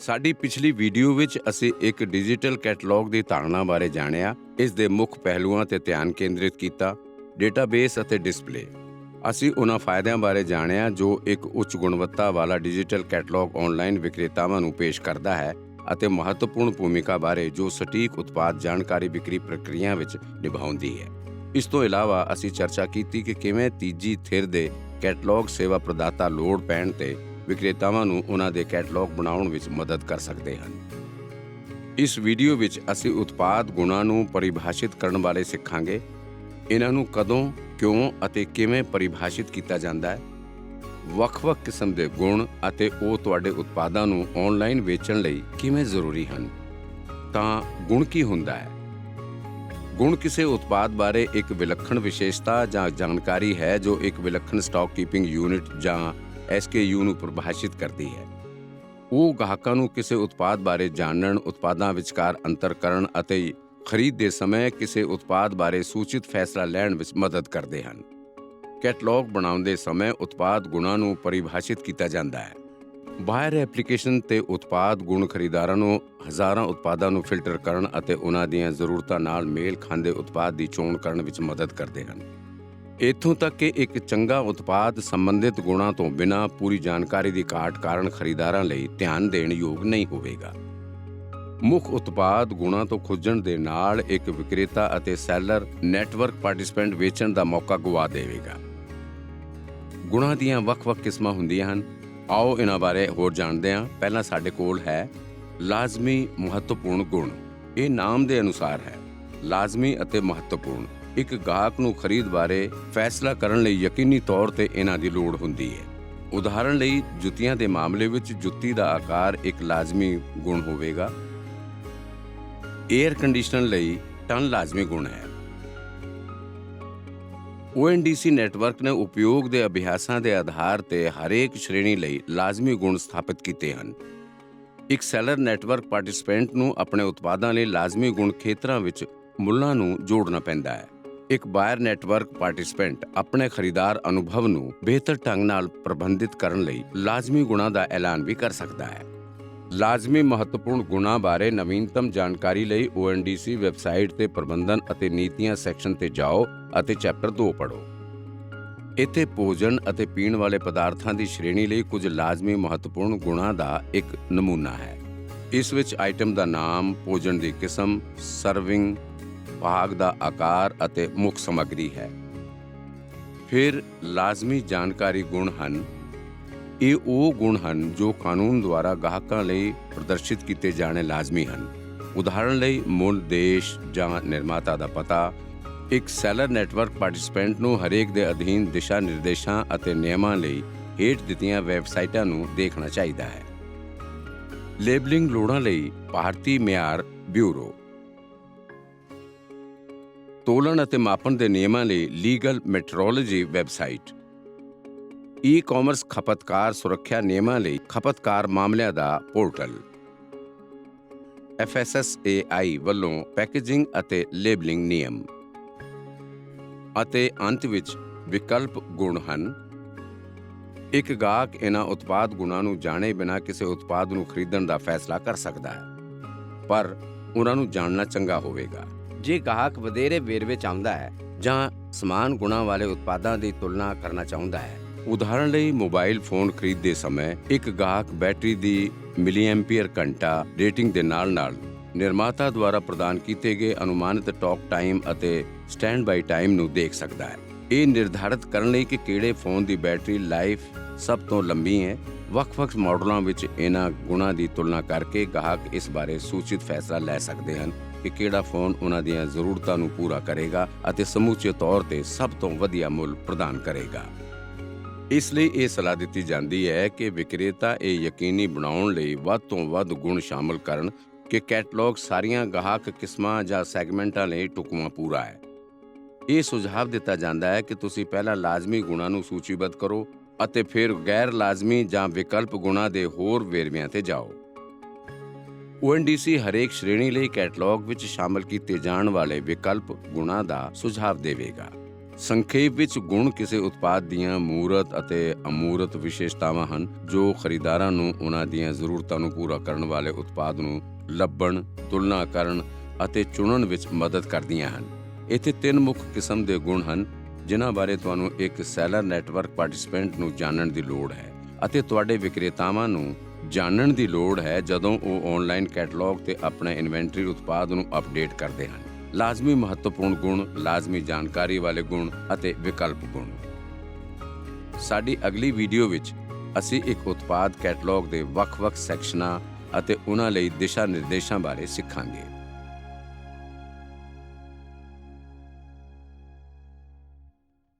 ਸਾਡੀ ਪਿਛਲੀ ਵੀਡੀਓ ਵਿੱਚ ਅਸੀਂ ਇੱਕ ਡਿਜੀਟਲ ਕੈਟਲੌਗ ਦੀ ਧਾਰਨਾ ਬਾਰੇ ਜਾਣਿਆ। ਇਸ ਦੇ ਮੁੱਖ ਪਹਿਲੂਆਂ ਤੇ ਧਿਆਨ ਕੇਂਦਰਿਤ ਕੀਤਾ, ਡੇਟਾਬੇਸ ਅਤੇ ਡਿਸਪਲੇ। ਅਸੀਂ ਉਹਨਾਂ ਫਾਇਦਿਆਂ ਬਾਰੇ ਜਾਣਿਆ ਜੋ ਇੱਕ ਉੱਚ ਗੁਣਵੱਤਾ ਵਾਲਾ ਡਿਜੀਟਲ ਕੈਟਲੌਗ ਆਨਲਾਈਨ ਵਿਕਰੇਤਾਵਾਂ ਨੂੰ ਪੇਸ਼ ਕਰਦਾ ਹੈ ਅਤੇ ਮਹੱਤਵਪੂਰਨ ਭੂਮਿਕਾ ਬਾਰੇ ਜੋ ਸਟੀਕ ਉਤਪਾਦ ਜਾਣਕਾਰੀ ਵਿਕਰੀ ਪ੍ਰਕਿਰਿਆ ਵਿੱਚ ਨਿਭਾਉਂਦੀ ਹੈ। ਇਸ ਤੋਂ ਇਲਾਵਾ ਅਸੀਂ ਚਰਚਾ ਕੀਤੀ ਕਿ ਕਿਵੇਂ ਤੀਜੀ ਥਿਰ ਦੇ ਕੈਟਲੌਗ ਸੇਵਾ ਪ੍ਰਦਾਤਾ ਲੋੜ ਪੈਣ ਤੇ ਵਿਕਰੇਤਾਵਾਂ ਨੂੰ ਉਹਨਾਂ ਦੇ ਕੈਟਲੌਗ ਬਣਾਉਣ ਵਿੱਚ ਮਦਦ ਕਰ ਸਕਦੇ ਹਨ। ਇਸ ਵੀਡੀਓ ਵਿੱਚ ਅਸੀਂ ਉਤਪਾਦ ਗੁਣਾਂ ਨੂੰ ਪਰਿਭਾਸ਼ਿਤ ਕਰਨ ਬਾਰੇ ਸਿੱਖਾਂਗੇ। ਇਹਨਾਂ ਨੂੰ ਕਦੋਂ, ਕਿਉਂ ਅਤੇ ਕਿਵੇਂ ਪਰਿਭਾਸ਼ਿਤ ਕੀਤਾ ਜਾਂਦਾ ਹੈ। ਵੱਖ-ਵੱਖ ਕਿਸਮ ਦੇ ਗੁਣ ਅਤੇ ਉਹ ਤੁਹਾਡੇ ਉਤਪਾਦਾਂ ਨੂੰ ਆਨਲਾਈਨ ਵੇਚਣ ਲਈ ਕਿਵੇਂ ਜ਼ਰੂਰੀ ਹਨ। ਤਾਂ ਗੁਣ ਕੀ ਹੁੰਦਾ ਹੈ? ਗੁਣ ਕਿਸੇ ਉਤਪਾਦ ਬਾਰੇ ਇੱਕ ਵਿਲੱਖਣ ਵਿਸ਼ੇਸ਼ਤਾ ਜਾਂ ਜਾਣਕਾਰੀ ਹੈ ਜੋ ਇੱਕ ਵਿਲੱਖਣ ਸਟਾਕ ਕੀਪਿੰਗ ਯੂਨਿਟ ਜਾਂ SKU ਨੂੰ ਪਰਿਭਾਸ਼ਿਤ ਕਰਦੀ ਹੈ। ਉਹ ਗਾਹਕਾਂ ਨੂੰ ਕਿਸੇ ਉਤਪਾਦ ਬਾਰੇ ਜਾਣਨ, ਉਤਪਾਦਾਂ ਵਿਚਕਾਰ ਅੰਤਰ ਕਰਨ ਅਤੇ ਖਰੀਦ ਦੇ ਸਮੇਂ ਕਿਸੇ ਉਤਪਾਦ ਬਾਰੇ ਸੂਚਿਤ ਫੈਸਲਾ ਲੈਣ ਵਿੱਚ ਮਦਦ ਕਰਦੇ ਹਨ। ਕੈਟਲੌਗ ਬਣਾਉਂਦੇ ਸਮੇਂ ਉਤਪਾਦ ਗੁਣਾਂ ਨੂੰ ਪਰਿਭਾਸ਼ਿਤ ਕੀਤਾ ਜਾਂਦਾ ਹੈ। ਬਾਹਰ ਐਪਲੀਕੇਸ਼ਨ ਤੇ ਉਤਪਾਦ ਗੁਣ ਖਰੀਦਾਰਾਂ ਨੂੰ ਹਜ਼ਾਰਾਂ ਉਤਪਾਦਾਂ ਨੂੰ ਫਿਲਟਰ ਕਰਨ ਅਤੇ ਉਹਨਾਂ ਦੀਆਂ ਜ਼ਰੂਰਤਾਂ ਨਾਲ ਮੇਲ ਖਾਂਦੇ ਉਤਪਾਦ ਦੀ ਚੋਣ ਕਰਨ ਵਿੱਚ ਮਦਦ ਕਰਦੇ ਹਨ। ਇੱਥੋਂ ਤੱਕ ਕਿ ਇੱਕ ਚੰਗਾ ਉਤਪਾਦ ਸੰਬੰਧਿਤ ਗੁਣਾਂ ਤੋਂ ਬਿਨਾਂ ਪੂਰੀ ਜਾਣਕਾਰੀ ਦੀ ਘਾਟ ਕਾਰਨ ਖਰੀਦਾਰਾਂ ਲਈ ਧਿਆਨ ਦੇਣ ਯੋਗ ਨਹੀਂ ਹੋਵੇਗਾ। ਮੁੱਖ ਉਤਪਾਦ ਗੁਣਾਂ ਤੋਂ ਖੁੱਜਣ ਦੇ ਨਾਲ ਇੱਕ ਵਿਕਰੇਤਾ ਅਤੇ ਸੈਲਰ ਨੈਟਵਰਕ ਪਾਰਟਿਸਪੈਂਟ ਵੇਚਣ ਦਾ ਮੌਕਾ ਗਵਾ ਦੇਵੇਗਾ। ਗੁਣਾਂ ਦੀਆਂ ਵੱਖ-ਵੱਖ ਕਿਸਮਾਂ ਹੁੰਦੀਆਂ ਹਨ। ਆਓ ਇਹਨਾਂ ਬਾਰੇ ਹੋਰ ਜਾਣਦੇ ਹਾਂ। ਪਹਿਲਾਂ ਸਾਡੇ ਕੋਲ ਹੈ ਲਾਜ਼ਮੀ ਮਹੱਤਵਪੂਰਨ ਗੁਣ। ਇਹ ਨਾਮ ਦੇ ਅਨੁਸਾਰ ਹੈ। ਲਾਜ਼ਮੀ ਅਤੇ ਮਹੱਤਵਪੂਰਨ। ਇੱਕ ਗਾਹਕ ਨੂੰ ਖਰੀਦ ਬਾਰੇ ਫੈਸਲਾ ਕਰਨ ਲਈ ਯਕੀਨੀ ਤੌਰ ਤੇ ਇਹਨਾਂ ਦੀ ਲੋੜ ਹੁੰਦੀ ਹੈ। ਉਦਾਹਰਣ ਲਈ, ਜੁੱਤੀਆਂ ਦੇ ਮਾਮਲੇ ਵਿੱਚ ਜੁੱਤੀ ਦਾ ਆਕਾਰ ਇੱਕ ਲਾਜ਼ਮੀ ਗੁਣ ਹੋਵੇਗਾ। 에ਅਰ ਕੰਡੀਸ਼ਨਰ ਲਈ ਟਨ ਲਾਜ਼ਮੀ ਗੁਣ ਹੈ। ONDC ਨੈਟਵਰਕ ਨੇ ਉਪਯੋਗ ਦੇ ਅਭਿਆਸਾਂ ਦੇ ਆਧਾਰ ਤੇ ਹਰੇਕ ਸ਼੍ਰੇਣੀ ਲਈ ਲਾਜ਼ਮੀ ਗੁਣ ਸਥਾਪਿਤ ਕੀਤੇ ਹਨ। ਇੱਕ ਸੈਲਰ ਨੈਟਵਰਕ ਪਾਰਟਿਸਪੈਂਟ ਨੂੰ ਆਪਣੇ ਉਤਪਾਦਾਂ ਲਈ ਲਾਜ਼ਮੀ ਗੁਣ ਖੇਤਰਾਂ ਵਿੱਚ ਮੁੱਲਾਂ ਨੂੰ ਜੋੜਨਾ ਪੈਂਦਾ ਹੈ। ਇੱਕ ਬਾਇਰ ਨੈਟਵਰਕ ਪਾਰਟਿਸਪੈਂਟ ਆਪਣੇ ਖਰੀਦਾਰ ਅਨੁਭਵ ਨੂੰ ਬਿਹਤਰ ਢੰਗ ਨਾਲ ਪ੍ਰਬੰਧਿਤ ਕਰਨ ਲਈ ਲਾਜ਼ਮੀ ਗੁਣਾਂ ਦਾ ਐਲਾਨ ਵੀ ਕਰ ਸਕਦਾ ਹੈ। ਲਾਜ਼ਮੀ ਮਹੱਤਵਪੂਰਨ ਗੁਣਾਂ ਬਾਰੇ ਨਵੀਨਤਮ ਜਾਣਕਾਰੀ ਲਈ ONDC ਵੈਬਸਾਈਟ ਤੇ ਪ੍ਰਬੰਧਨ ਅਤੇ ਨੀਤੀਆਂ ਸੈਕਸ਼ਨ ਤੇ ਜਾਓ ਅਤੇ ਚੈਪਟਰ 2 ਪੜ੍ਹੋ। ਇੱਥੇ ਭੋਜਨ ਅਤੇ ਪੀਣ ਵਾਲੇ ਪਦਾਰਥਾਂ ਦੀ ਸ਼੍ਰੇਣੀ ਲਈ ਕੁਝ ਲਾਜ਼ਮੀ ਮਹੱਤਵਪੂਰਨ ਗੁਣਾਂ ਦਾ ਇੱਕ ਨਮੂਨਾ ਹੈ। ਇਸ ਵਿੱਚ ਆਈਟਮ ਦਾ ਨਾਮ, ਭੋਜਨ ਦੀ ਕਿਸਮ, ਸਰਵਿੰਗ ਭਾਗ ਦਾ ਆਕਾਰ ਅਤੇ ਮੁੱਖ ਸਮੱਗਰੀ ਹੈ। ਫਿਰ ਲਾਜ਼ਮੀ ਜਾਣਕਾਰੀ ਗੁਣ ਹਨ। ਇਹ ਉਹ ਗੁਣ ਹਨ ਜੋ ਕਾਨੂੰਨ ਦੁਆਰਾ ਗਾਹਕਾਂ ਲਈ ਪ੍ਰਦਰਸ਼ਿਤ ਕੀਤੇ ਜਾਣੇ ਲਾਜ਼ਮੀ ਹਨ। ਉਦਾਹਰਣ ਲਈ ਮੁੱਲ, ਦੇਸ਼ ਜਾਂ ਨਿਰਮਾਤਾ ਦਾ ਪਤਾ। ਇੱਕ ਸੈਲਰ ਨੈਟਵਰਕ ਪਾਰਟਿਸਪੈਂਟ ਨੂੰ ਹਰੇਕ ਦੇ ਅਧੀਨ ਦਿਸ਼ਾ ਨਿਰਦੇਸ਼ਾਂ ਅਤੇ ਨਿਯਮਾਂ ਲਈ ਹੇਠ ਦਿੱਤੀਆਂ ਵੈਬਸਾਈਟਾਂ ਨੂੰ ਦੇਖਣਾ ਚਾਹੀਦਾ ਹੈ। ਲੇਬਲਿੰਗ ਲੋੜਾਂ ਲਈ ਭਾਰਤੀ ਮਿਆਰ ਬਿਊਰੋ ਤੋਲਣ ਅਤੇ ਮਾਪਣ ਦੇ ਨਿਯਮਾਂ ਲਈ ਲੀਗਲ ਮੈਟਰੋਲੋਜੀ ਵੈਬਸਾਈਟ। ਈ-ਕਾਮਰਸ ਖਪਤਕਾਰ ਸੁਰੱਖਿਆ ਨਿਯਮਾਂ ਲਈ ਖਪਤਕਾਰ ਮਾਮਲਿਆਂ ਦਾ ਪੋਰਟਲ। FSSAI ਵੱਲੋਂ ਪੈਕੇਜਿੰਗ ਅਤੇ ਲੇਬਲਿੰਗ ਨਿਯਮ। ਅਤੇ ਅੰਤ ਵਿੱਚ ਵਿਕਲਪ ਗੁਣ ਹਨ। ਇੱਕ ਗਾਹਕ ਇਹਨਾਂ ਉਤਪਾਦ ਗੁਣਾਂ ਨੂੰ ਜਾਣੇ ਬਿਨਾਂ ਕਿਸੇ ਉਤਪਾਦ ਨੂੰ ਖਰੀਦਣ ਦਾ ਫੈਸਲਾ ਕਰ ਸਕਦਾ ਹੈ। ਪਰ ਉਹਨਾਂ ਨੂੰ ਜਾਣਨਾ ਚੰਗਾ ਹੋਵੇਗਾ। ਜੇ ਗਾਹਕ ਵਧੇਰੇ ਵੇਰਵੇ ਚਾਹੁੰਦਾ ਹੈ ਜਾਂ ਸਮਾਨ ਗੁਣਾਂ ਵਾਲੇ ਉਤਪਾਦਾਂ ਦੀ ਤੁਲਨਾ ਕਰਨਾ ਚਾਹੁੰਦਾ ਹੈ। ਉਦਾਹਰਣ ਲਈ ਮੋਬਾਈਲ ਫੋਨ ਖਰੀਦਦੇ ਸਮੇਂ ਇੱਕ ਗਾਹਕ ਬੈਟਰੀ ਦੀ ਮਿਲੀਐਂਪੀਅਰ ਘੰਟਾ ਰੇਟਿੰਗ ਦੇ ਨਾਲ-ਨਾਲ ਨਿਰਮਾਤਾ ਦੁਆਰਾ ਪ੍ਰਦਾਨ ਕੀਤੇ ਗਏ ਅਨੁਮਾਨਿਤ ਟਾਕ ਟਾਈਮ ਅਤੇ ਸਟੈਂਡ ਬਾਈ ਟਾਈਮ ਨੂੰ ਦੇਖ ਸਕਦਾ ਹੈ। ਇਹ ਨਿਰਧਾਰਤ ਕਰਨ ਲਈ ਕਿ ਕਿਹੜੇ ਫੋਨ ਦੀ ਬੈਟਰੀ ਲਾਈਫ ਸਭ ਤੋਂ ਲੰਬੀ ਹੈ। ਵੱਖ-ਵੱਖ ਮਾਡਲਾਂ ਵਿੱਚ ਇਹਨਾਂ ਗੁਣਾਂ ਦੀ ਤੁਲਨਾ ਕਰਕੇ ਗਾਹਕ ਇਸ ਬਾਰੇ ਸੂਚਿਤ ਫੈਸਲਾ ਲੈ ਸਕਦੇ ਹਨ। ਕਿ ਕਿਹੜਾ ਫੋਨ ਉਹਨਾਂ ਦੀਆਂ ਜ਼ਰੂਰਤਾਂ ਨੂੰ ਪੂਰਾ ਕਰੇਗਾ ਅਤੇ ਸਮੁੱਚੇ ਤੌਰ ਤੇ ਸਭ ਤੋਂ ਵਧੀਆ ਮੁੱਲ ਪ੍ਰਦਾਨ ਕਰੇਗਾ। ਇਸ ਲਈ ਇਹ ਸਲਾਹ ਦਿੱਤੀ ਜਾਂਦੀ ਹੈ ਕਿ ਵਿਕਰੇਤਾ ਇਹ ਯਕੀਨੀ ਬਣਾਉਣ ਲਈ ਵੱਧ ਤੋਂ ਵੱਧ ਗੁਣ ਸ਼ਾਮਲ ਕਰਨ ਕਿ ਕੈਟਲੌਗ ਸਾਰੀਆਂ ਗਾਹਕ ਕਿਸਮਾਂ ਜਾਂ ਸੈਗਮੈਂਟਾਂ ਲਈ ਟੁਕਮਾ ਪੂਰਾ ਹੈ। ਇਹ ਸੁਝਾਅ ਦਿੱਤਾ ਜਾਂਦਾ ਹੈ ਕਿ ਤੁਸੀਂ ਪਹਿਲਾਂ ਲਾਜ਼ਮੀ ਗੁਣਾਂ ਨੂੰ ਸੂਚੀਬੱਧ ਕਰੋ ਅਤੇ ਫਿਰ ਗੈਰ ਲਾਜ਼ਮੀ ਜਾਂ ਵਿਕਲਪ ਗੁਣਾਂ ਦੇ ਹੋਰ ਵੇਰਵਿਆਂ ਤੇ ਜਾਓ। ONDC ਹਰੇਕ ਸ਼੍ਰੇਣੀ ਲਈ ਕੈਟਲੌਗ ਵਿੱਚ ਸ਼ਾਮਲ ਕੀਤੇ ਜਾਣ ਵਾਲੇ ਵਿਕਲਪ ਗੁਣਾਂ ਦਾ ਸੁਝਾਅ ਦੇਵੇਗਾ ਸੰਖੇਪ ਵਿੱਚ ਗੁਣ ਕਿਸੇ ਉਤਪਾਦ ਦੀਆਂ ਮੂਰਤ ਅਤੇ ਅਮੂਰਤ ਵਿਸ਼ੇਸ਼ਤਾਵਾਂ ਹਨ ਜੋ ਖਰੀਦਦਾਰਾਂ ਨੂੰ ਉਹਨਾਂ ਦੀਆਂ ਜ਼ਰੂਰਤਾਂ ਨੂੰ ਪੂਰਾ ਕਰਨ ਵਾਲੇ ਉਤਪਾਦ ਨੂੰ ਲੱਭਣ, ਤੁਲਨਾ ਕਰਨ ਅਤੇ ਚੁਣਨ ਵਿੱਚ ਮਦਦ ਕਰਦੀਆਂ ਹਨ। ਇੱਥੇ ਤਿੰਨ ਮੁੱਖ ਕਿਸਮ ਦੇ ਗੁਣ ਹਨ ਜਿਨ੍ਹਾਂ ਬਾਰੇ ਤੁਹਾਨੂੰ ਇੱਕ ਸੈਲਰ ਨੈਟਵਰਕ ਪਾਰਟਿਸਿਪੈਂਟ ਨੂੰ ਜਾਣਨ ਦੀ ਲੋੜ ਹੈ ਅਤੇ ਤੁਹਾਡੇ ਵਿਕਰੇਤਾਵਾਂ ਨੂੰ ਜਾਣਨ ਦੀ ਲੋੜ ਹੈ ਜਦੋਂ ਉਹ ਆਨਲਾਈਨ ਕੈਟਲੌਗ ਤੇ ਆਪਣੇ ਇਨਵੈਂਟਰੀ ਉਤਪਾਦ ਨੂੰ ਅਪਡੇਟ ਕਰਦੇ ਹਨ। ਲਾਜ਼ਮੀ ਮਹੱਤਵਪੂਰਨ ਗੁਣ, ਲਾਜ਼ਮੀ ਜਾਣਕਾਰੀ ਵਾਲੇ ਗੁਣ ਅਤੇ ਵਿਕਲਪ ਗੁਣ। ਸਾਡੀ ਅਗਲੀ ਵੀਡੀਓ ਵਿੱਚ ਅਸੀਂ ਇੱਕ ਉਤਪਾਦ ਕੈਟਲੌਗ ਦੇ ਵੱਖ-ਵੱਖ ਸੈਕਸ਼ਨਾਂ ਅਤੇ ਉਹਨਾਂ ਲਈ ਦਿਸ਼ਾ ਨਿਰਦੇਸ਼ਾਂ ਬਾਰੇ ਸਿੱਖਾਂਗੇ।